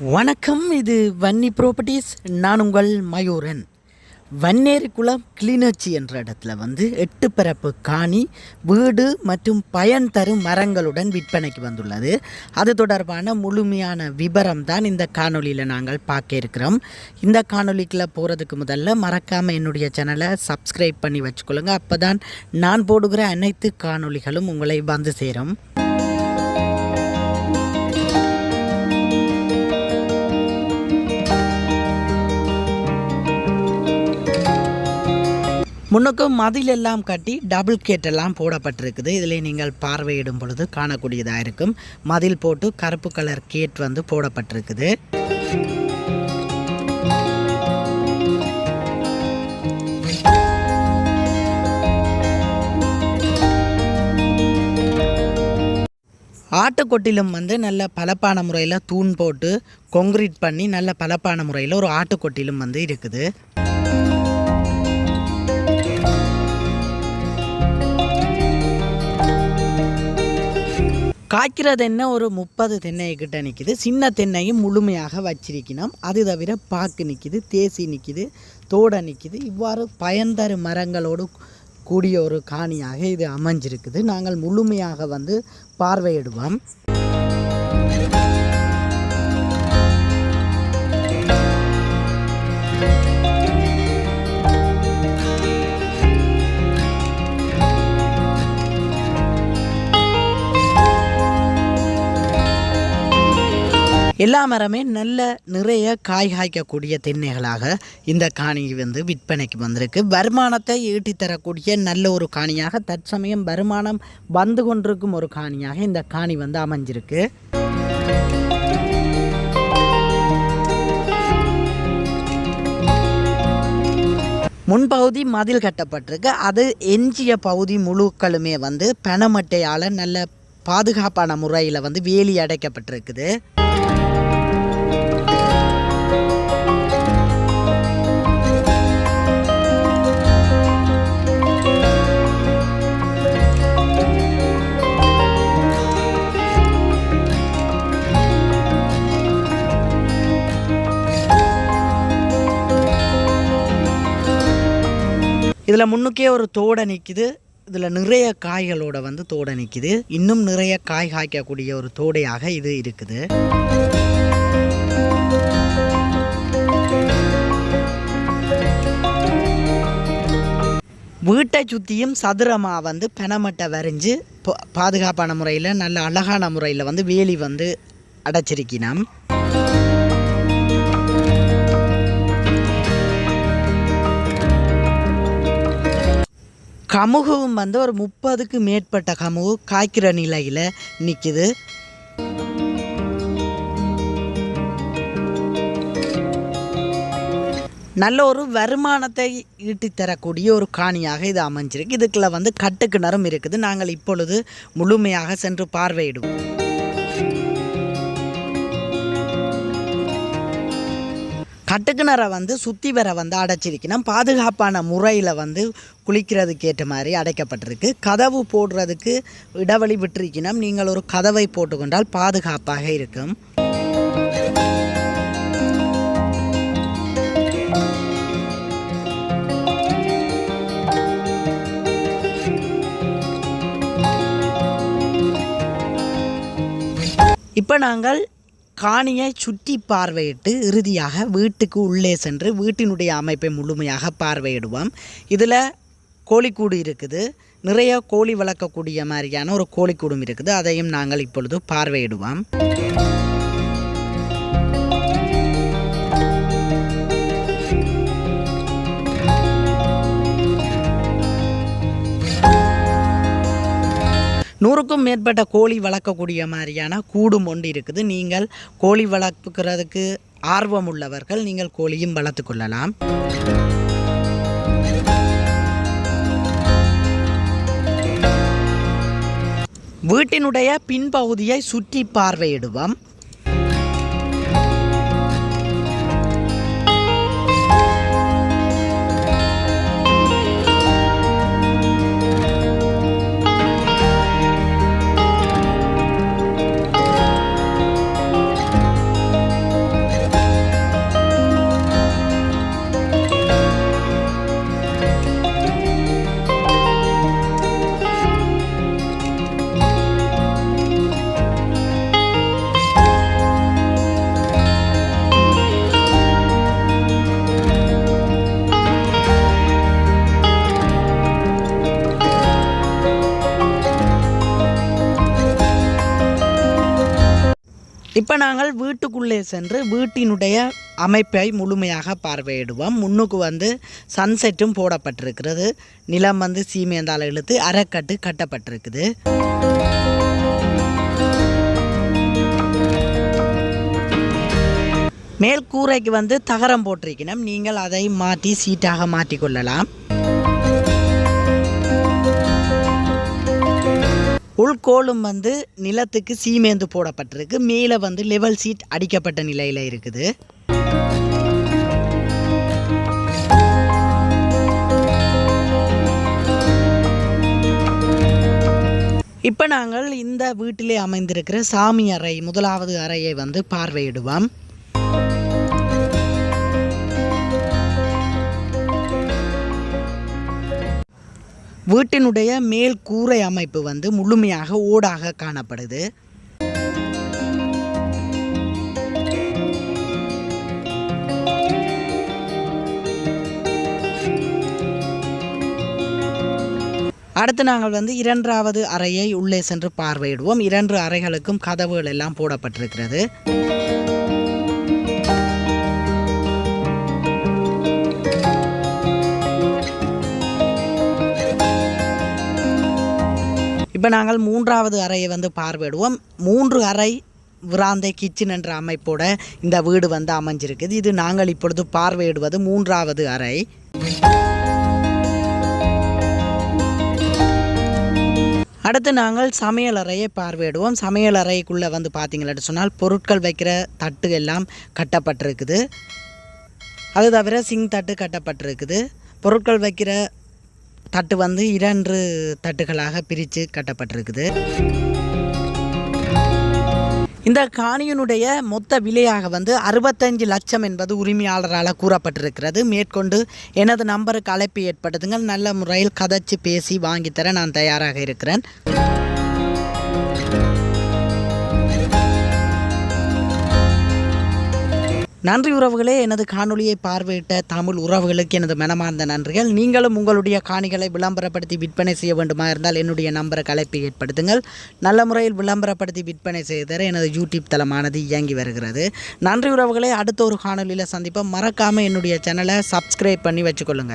வணக்கம் இது வன்னி ப்ராப்பர்ட்டிஸ் நான் உங்கள் மயூரன். வன்னேரி குளம் கிளிநொச்சி என்ற இடத்துல வந்து எட்டு பிறப்பு காணி வீடு மற்றும் பயன் தரும் மரங்களுடன் விற்பனைக்கு வந்துள்ளது. அது தொடர்பான முழுமையான விபரம் தான் இந்த காணொளியில் நாங்கள் பார்க்க இருக்கிறோம். இந்த காணொலிக்குள்ளே போகிறதுக்கு முதல்ல மறக்காமல் என்னுடைய சேனலை சப்ஸ்கிரைப் பண்ணி வச்சுக்கொள்ளுங்க. அப்போ தான் நான் போடுகிற அனைத்து காணொளிகளும் உங்களை வந்து சேரும். முன்னுக்கும் மதில் எல்லாம் கட்டி டபுள் கேட் எல்லாம் போடப்பட்டிருக்குது. இதில் நீங்கள் பார்வையிடும் பொழுது காணக்கூடியதாக இருக்கும். மதில் போட்டு கருப்பு கலர் கேட் வந்து போடப்பட்டிருக்குது. ஆட்டுக்கொட்டிலும் வந்து நல்ல பலப்பான முறையில் தூண் போட்டு கொங்கிரீட் பண்ணி நல்ல பலப்பான முறையில் ஒரு ஆட்டுக்கொட்டிலும் வந்து இருக்குது. காய்க்கிறது என்ன ஒரு முப்பது தென்னை கிட்ட நிற்கிது சின்ன தென்னையும் முழுமையாக வச்சிருக்கணும் அது தவிர பாக்கு நிற்கிது தேசி நிற்கிது தோடை நிற்கிது இவ்வாறு பயன்தரு மரங்களோடு கூடிய ஒரு காணியாக இது அமைஞ்சிருக்குது. நாங்கள் முழுமையாக வந்து பார்வையிடுவோம். எல்லா மரமே நல்ல நிறைய காய் காய்க்கக்கூடிய தென்னைகளாக இந்த காணி வந்து விற்பனைக்கு வந்திருக்கு. வருமானத்தை ஈட்டி தரக்கூடிய நல்ல ஒரு காணியாக தற்சமயம் வருமானம் வந்து கொண்டிருக்கும் ஒரு காணியாக இந்த காணி வந்து அமைஞ்சிருக்கு. முன்பகுதி மதில் கட்டப்பட்டிருக்கு. அது எஞ்சிய பகுதி முழுக்களுமே வந்து பனமட்டையால் நல்ல பாதுகாப்பான முறையில் வந்து வேலி அடைக்கப்பட்டிருக்குது. இதில் முன்னுக்கே ஒரு தோடை நிற்கிது இதில் நிறைய காய்களோட வந்து தோடை நிற்கிது இன்னும் நிறைய காய் காய்க்கக்கூடிய ஒரு தோடையாக இது இருக்குது. வீட்டை சுற்றியும் சதுரமாக வந்து பெனமட்டை வரைஞ்சி பாதுகாப்பான முறையில் நல்ல அழகான முறையில் வந்து வேலி வந்து அடைச்சிருக்கினோம். கமுகவும் வந்து ஒரு முப்பதுக்கு மேற்பட்ட கமுகு காய்க்கிற நிலையில் நிற்கிது நல்ல ஒரு வருமானத்தை ஈட்டித் தரக்கூடிய ஒரு காணியாக இது அமைஞ்சிருக்கு. இதுக்குள்ள வந்து கட்டுக்கிணறும் இருக்குது. நாங்கள் இப்பொழுது முழுமையாக சென்று பார்வையிடுவோம். கட்டுக்கிணறை வந்து சுற்றி வர வந்து அடைச்சிருக்கணும். பாதுகாப்பான முறையில் வந்து குளிக்கிறதுக்கு ஏற்ற மாதிரி அடைக்கப்பட்டிருக்கு. கதவு போடுறதுக்கு இடைவெளி விட்டிருக்கணும். நீங்கள் ஒரு கதவை போட்டுக்கொண்டால் பாதுகாப்பாக இருக்கும். இப்போ நாங்கள் காணியை சுற்றி பார்வையிட்டு இறுதியாக வீட்டுக்கு உள்ளே சென்று வீட்டினுடைய அமைப்பை முழுமையாக பார்வையிடுவோம். இதில் கோழிக்கூடு இருக்குது. நிறைய கோழி வளர்க்கக்கூடிய மாதிரியான ஒரு கோழிக்கூடும் இருக்குது. அதையும் நாங்கள் இப்பொழுது பார்வையிடுவோம். நூறுக்கும் மேற்பட்ட கோழி வளர்க்கக்கூடிய மாதிரியான கூடும் ஒன்று இருக்குது. நீங்கள் கோழி வளர்க்கிறதுக்கு ஆர்வம் உள்ளவர்கள் நீங்கள் கோழியும் வளர்த்து கொள்ளலாம். வீட்டினுடைய பின்பகுதியை சுற்றி பார்வையிடுவோம். இப்போ நாங்கள் வீட்டுக்குள்ளே சென்று வீட்டினுடைய அமைப்பை முழுமையாக பார்வையிடுவோம். முன்னுக்கு வந்து சன்செட்டும் போடப்பட்டிருக்கிறது. நிலம் வந்து சீமேந்தால் இழுத்து அரைக்கட்டு கட்டப்பட்டிருக்குது. மேல் கூரைக்கு வந்து தகரம் போட்டிருக்கணும் நீங்கள் அதை மாற்றி சீட்டாக மாற்றிக்கொள்ளலாம் உள்கோலும் வந்து நிலத்துக்கு சீமேந்து போடப்பட்டிருக்கு. மேலே வந்து லெவல் சீட் அடிக்கப்பட்ட நிலையில் இருக்குது. இப்போ நாங்கள் இந்த வீட்டிலே அமைந்திருக்கிற சாமி அறை முதலாவது அறையை வந்து பார்வையிடுவோம். வீட்டினுடைய மேல் கூரை அமைப்பு வந்து முழுமையாக ஓடாக காணப்படுது. அடுத்து நாங்கள் வந்து இரண்டாவது அறையை உள்ளே சென்று பார்வையிடுவோம். இரண்டு அறைகளுக்கும் கதவுகள் எல்லாம் போடப்பட்டிருக்கிறது. இப்போ நாங்கள் மூன்றாவது அறையை வந்து பார்வையிடுவோம். மூன்று அறை விராந்தை கிச்சன் என்ற அமைப்போட இந்த வீடு வந்து அமைஞ்சிருக்குது. இது நாங்கள் இப்பொழுது பார்வையிடுவது மூன்றாவது அறை. அடுத்து நாங்கள் சமையல் அறையை பார்வையிடுவோம். சமையல் அறைக்குள்ளே வந்து பார்த்தீங்களா சொன்னால் பொருட்கள் வைக்கிற தட்டு எல்லாம் கட்டப்பட்டிருக்குது. அது தவிர சிங் தட்டு கட்டப்பட்டிருக்குது. பொருட்கள் வைக்கிற தட்டு வந்து இரண்டு தட்டுகளாக பிரித்து கட்டப்பட்டிருக்குது. இந்த காணியினுடைய மொத்த விலையாக வந்து அறுபத்தஞ்சு லட்சம் என்பது உரிமையாளரால் கூறப்பட்டிருக்கிறது. மேற்கொண்டு எனது நம்பருக்கு அழைப்பு ஏற்படுத்துங்கள் நல்ல முறையில் கதைச்சு பேசி வாங்கித்தர நான் தயாராக இருக்கிறேன். நன்றி உறவுகளே எனது காணொளியை பார்வையிட்ட தமிழ் உறவுகளுக்கு எனது மனமார்ந்த நன்றிகள். நீங்களும் உங்களுடைய காணிகளை விளம்பரப்படுத்தி விற்பனை செய்ய வேண்டுமா இருந்தால் என்னுடைய நம்பரை கலைப்பை ஏற்படுத்துங்கள். நல்ல முறையில் விளம்பரப்படுத்தி விற்பனை செய்தர எனது யூடியூப் தளமானது இயங்கி வருகிறது. நன்றி உறவுகளை அடுத்த ஒரு காணொலியில் சந்திப்போம். மறக்காமல் என்னுடைய சேனலை சப்ஸ்கிரைப் பண்ணி வச்சுக்கொள்ளுங்கள்